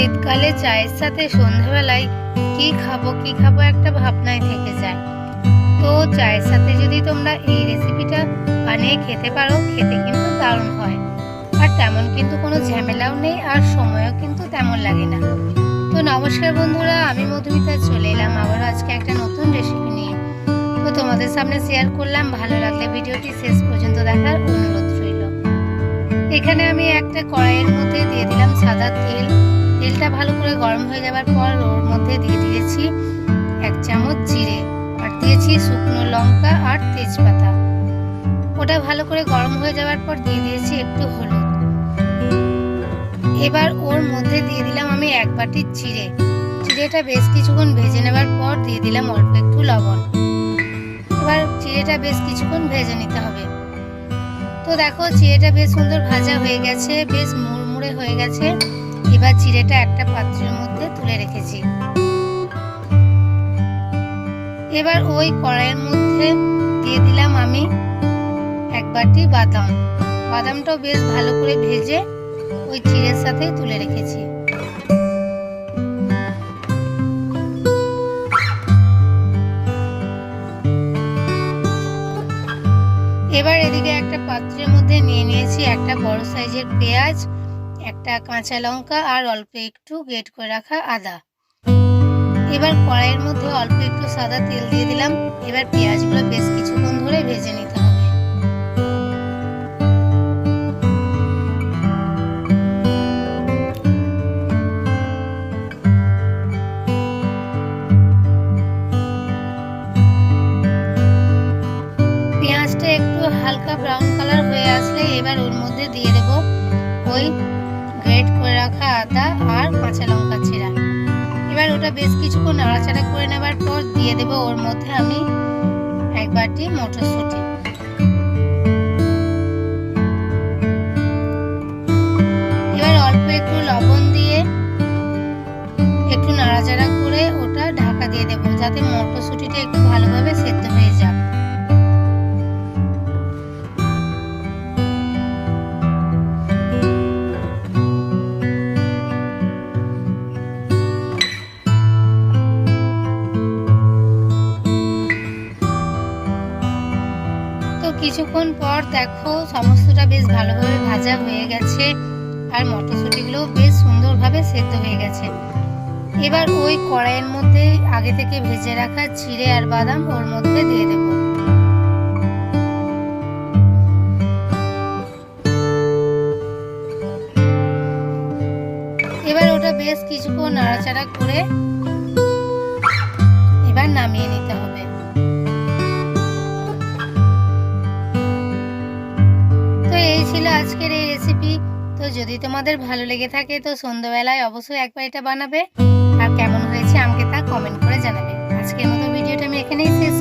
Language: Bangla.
শীতকালে চায়ের সাথে সন্ধ্যাবেলায় কি খাব কি খাব একটা ভাবনায় থেকে যায়। তো চায়ের সাথে যদি তোমরা এই রেসিপিটা বানিয়ে খেতে পারো, খেতে কিন্তু দারুণ হয়। আর তেমন কিন্তু কোনো ঝামেলাও নেই আর সময়ও কিন্তু তেমন লাগে না। তো নমস্কার বন্ধুরা, আমি মধুমিতা, চলে এলাম আবার আজকে একটা নতুন রেসিপি নিয়ে। তো তোমাদের সামনে শেয়ার করলাম, ভালো লাগলে ভিডিওটি শেষ পর্যন্ত দেখার অনুরোধ রইল। এখানে আমি একটা কড়াইয়ের মধ্যে দিয়ে দিলাম সাদা তেল তেলটা ভালো করে গরম হয়ে যাওয়ার পর ওর মধ্যে দিয়ে দিয়েছি এক চামচ জিরে আর দিয়েছি শুকনো লঙ্কা আর তেজপাতা। ওটা ভালো করে গরম হয়ে যাওয়ার পর দিয়ে দিয়েছি একটু হলুদ। এবার ওর মধ্যে দিয়ে দিলাম আমি এক বাটি চিড়ে চিড়েটা বেশ কিছুক্ষণ ভেজে নেবার পর দিয়ে দিলাম অল্প একটু লবণ। এবার চিড়েটা বেশ কিছুক্ষণ ভেজে নিতে হবে। তো দেখো চিড়েটা বেশ সুন্দর ভাজা হয়ে গেছে, বেশ মুড়মুড়ে হয়ে গেছে। এবার চিড়েটা একটা পাত্রের মধ্যে তুলে রেখেছি। এবার ওই কড়াইয়ের মধ্যে দিয়ে দিলাম আমি এক বাটি বাদাম। বাদামটাও বেশ ভালো করে ভেজে ওই চিড়ের সাথে তুলে রেখেছি। এবার এদিকে একটা পাত্রের মধ্যে নিয়ে নিয়েছি একটা বড় সাইজের পেঁয়াজ একটা কাঁচা লঙ্কা আর অল্প একটু গেট করে রাখা আদা। এবার কড়াইয়ের মধ্যে অল্প একটু সাদা তেল দিয়ে দিলাম। এবার পেঁয়াজগুলো বেশ কিছুক্ষণ ধরে ভেজে নিতে হবে। পেঁয়াজটা একটু হালকা ব্রাউন কালার হয়ে আসলে এবার ওর মধ্যে দিয়ে দেব ওই গ্রেট করে রাখা আদা আর কাঁচা লঙ্কা চিরা এবার ওটা বেশ কিছুক্ষণ নাড়াচাড়া করে নেবার পর দিয়ে দেব ওর মধ্যে আমি এক বাটি মটরশুঁটি। এবার অল্প একটু লবণ দিয়ে একটু নাড়াচাড়া করে ওটা ঢাকা দিয়ে দেবো, যাতে মটরশুঁটিটা একটু ভালোভাবে সেদ্ধ হয়ে যাক। কিছুক্ষণ পর দেখো সমস্তটা বেশ ভালোভাবে ভাজা হয়ে গেছে আর মটরশুঁটিগুলোও বেশ সুন্দরভাবে সেদ্ধ হয়ে গেছে। এবার ওই কড়াইয়ের মধ্যে আগে থেকে ভেজে রাখা চিড়ে আর বাদাম ওর মধ্যে দিয়ে দেব। এবার ওটা বেশ কিছুক্ষণ নাড়াচাড়া করে এবার নামিয়ে নিতে হবে। এই ছিল আজকের এই রেসিপি তো যদি তোমাদের ভালো লেগে থাকে, তো সন্ধ্যাবেলায় অবশ্যই একবার এটা বানাবে। আর কেমন হয়েছে আমাকে তা কমেন্ট করে জানাবে। আজকের মতো ভিডিওটা আমি এখানেই শেষ